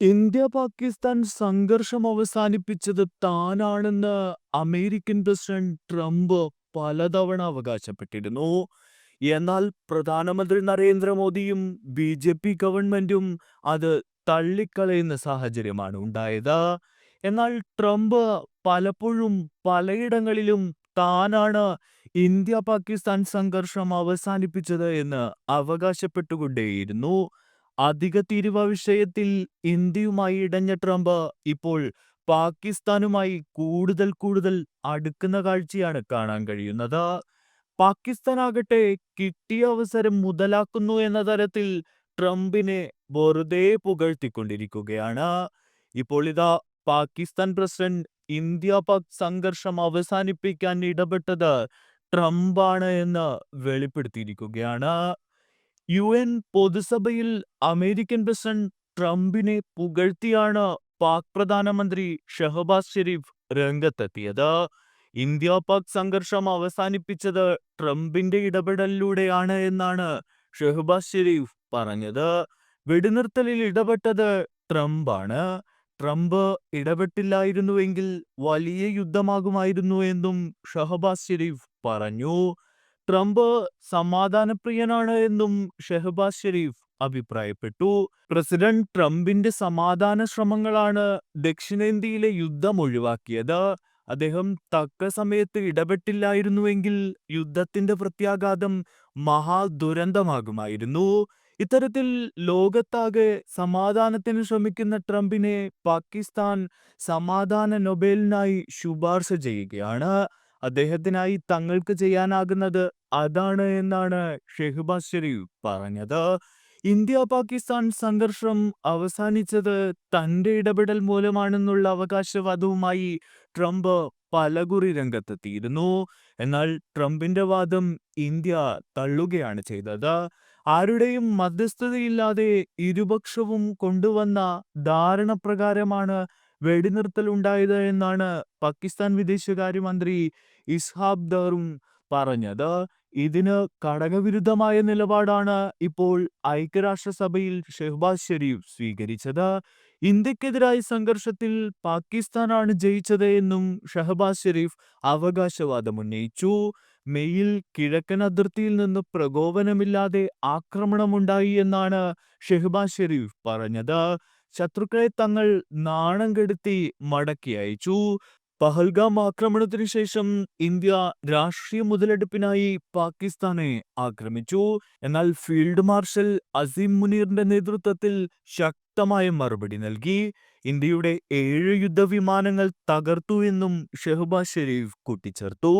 India Pakistan സംഘർഷം അവസാനിപ്പിച്ചത് താനാണെന്ന് American president Trump പലതവണ അവകാശപ്പെട്ടിരുന്നു. എന്നാൽ പ്രധാനമന്ത്രി നരേന്ദ്രമോദിയും ബി ജെ പി ഗവൺമെന്റും അത് തള്ളിക്കളയുന്ന സാഹചര്യമാണ് ഉണ്ടായത്. എന്നാൽ ട്രംപ് പലപ്പോഴും പലയിടങ്ങളിലും താനാണ് ഇന്ത്യ പാകിസ്ഥാൻ സംഘർഷം അവസാനിപ്പിച്ചത് എന്ന് അവകാശപ്പെട്ടുകൊണ്ടേയിരുന്നു. അധിക തീരുവ വിഷയത്തിൽ ഇന്ത്യയുമായി ഇടഞ്ഞ ട്രംപ് ഇപ്പോൾ പാകിസ്ഥാനുമായി കൂടുതൽ കൂടുതൽ അടുക്കുന്ന കാഴ്ചയാണ് കാണാൻ കഴിയുന്നത്. പാകിസ്ഥാനാകട്ടെ കിട്ടിയ അവസരം മുതലാക്കുന്നു എന്ന തരത്തിൽ ട്രംപിനെ വെറുതെ പുകഴ്ത്തിക്കൊണ്ടിരിക്കുകയാണ്. ഇപ്പോൾ ഇതാ പാകിസ്ഥാൻ പ്രസിഡന്റ് ഇന്ത്യ പാക് സംഘർഷം അവസാനിപ്പിക്കാൻ ഇടപെട്ടത് ട്രംപാണ് എന്ന് വെളിപ്പെടുത്തിയിരിക്കുകയാണ്. യു എൻ പൊതുസഭയിൽ അമേരിക്കൻ പ്രസിഡന്റ് ട്രംപിനെ പുകഴ്ത്തിയാണ് പാക് പ്രധാനമന്ത്രി ഷഹബാസ് ഷെരീഫ് രംഗത്തെത്തിയത്. ഇന്ത്യ പാക് സംഘർഷം അവസാനിപ്പിച്ചത് ട്രംപിന്റെ ഇടപെടലിലൂടെയാണ് എന്നാണ് ഷെഹബാസ് ഷെരീഫ് പറഞ്ഞത്. വെടിനിർത്തലിൽ ഇടപെട്ടത് ട്രംപാണ്. ട്രംപ് ഇടപെട്ടില്ലായിരുന്നുവെങ്കിൽ വലിയ യുദ്ധമാകുമായിരുന്നു എന്നും ഷഹബാസ് ഷെരീഫ് പറഞ്ഞു. ട്രംപ് സമാധാനപ്രിയനാണ് എന്നും ഷെഹബാസ് ഷെരീഫ് അഭിപ്രായപ്പെട്ടു. പ്രസിഡന്റ് ട്രംപിന്റെ സമാധാന ശ്രമങ്ങളാണ് ദക്ഷിണേന്ത്യയിലെ യുദ്ധം ഒഴിവാക്കിയത്. അദ്ദേഹം തക്ക സമയത്ത് ഇടപെട്ടില്ലായിരുന്നുവെങ്കിൽ യുദ്ധത്തിന്റെ പ്രത്യാഘാതം മഹാദുരന്തമാകുമായിരുന്നു. ഇത്തരത്തിൽ ലോകത്താകെ സമാധാനത്തിന് ശ്രമിക്കുന്ന ട്രംപിനെ പാകിസ്ഥാൻ സമാധാന നൊബേലിനായി ശുപാർശ ചെയ്യുകയാണ്. അദ്ദേഹത്തിനായി തങ്ങൾക്ക് ചെയ്യാനാകുന്നത് അതാണ് എന്നാണ് ഷെഹ്ബാസ് ഷെരീഫ് പറഞ്ഞത്. ഇന്ത്യ പാകിസ്ഥാൻ സംഘർഷം അവസാനിച്ചത് തന്റെ ഇടപെടൽ മൂലമാണെന്നുള്ള അവകാശവാദവുമായി ട്രംപ് പലകുറി രംഗത്തെത്തിയിരുന്നു. എന്നാൽ ട്രംപിന്റെ വാദം ഇന്ത്യ തള്ളുകയാണ് ചെയ്തത്. ആരുടെയും മധ്യസ്ഥതയില്ലാതെ ഇരുപക്ഷവും കൊണ്ടുവന്ന ധാരണ പ്രകാരമാണ് വെടിനിർത്തൽ ഉണ്ടായത് എന്നാണ് പാകിസ്ഥാൻ വിദേശകാര്യമന്ത്രി ഇസ്ഹാബ് ദറും പറഞ്ഞത്. ഇതിന് ഘടകവിരുദ്ധമായ നിലപാടാണ് ഇപ്പോൾ ഐക്യരാഷ്ട്രസഭയിൽ ഷെഹ്ബാസ് ഷെരീഫ് സ്വീകരിച്ചത്. ഇന്ത്യക്കെതിരായ സംഘർഷത്തിൽ പാകിസ്ഥാനാണ് ജയിച്ചത് എന്നും ഷഹബാസ് ഷെരീഫ് അവകാശവാദം ഉന്നയിച്ചു മെയിൽ കിഴക്കൻ അതിർത്തിയിൽ നിന്ന് പ്രകോപനമില്ലാതെ ആക്രമണമുണ്ടായി എന്നാണ് ഷെഹ്ബാസ് ഷെരീഫ് പറഞ്ഞത്. ശത്രുക്കളെ തങ്ങൾ നാണം കെടുത്തി മടക്കി അയച്ചു. പഹൽഗാം ആക്രമണത്തിനു ശേഷം ഇന്ത്യ രാഷ്ട്രീയ മുതലെടുപ്പിനായി പാകിസ്ഥാനെ ആക്രമിച്ചു. എന്നാൽ ഫീൽഡ് മാർഷൽ അസീം മുനീറിന്റെ നേതൃത്വത്തിൽ ശക്തമായ മറുപടി നൽകി. ഇന്ത്യയുടെ ഏഴ് യുദ്ധവിമാനങ്ങൾ തകർത്തു എന്നും ഷെഹബാസ് ഷെരീഫ് കൂട്ടിച്ചേർത്തു.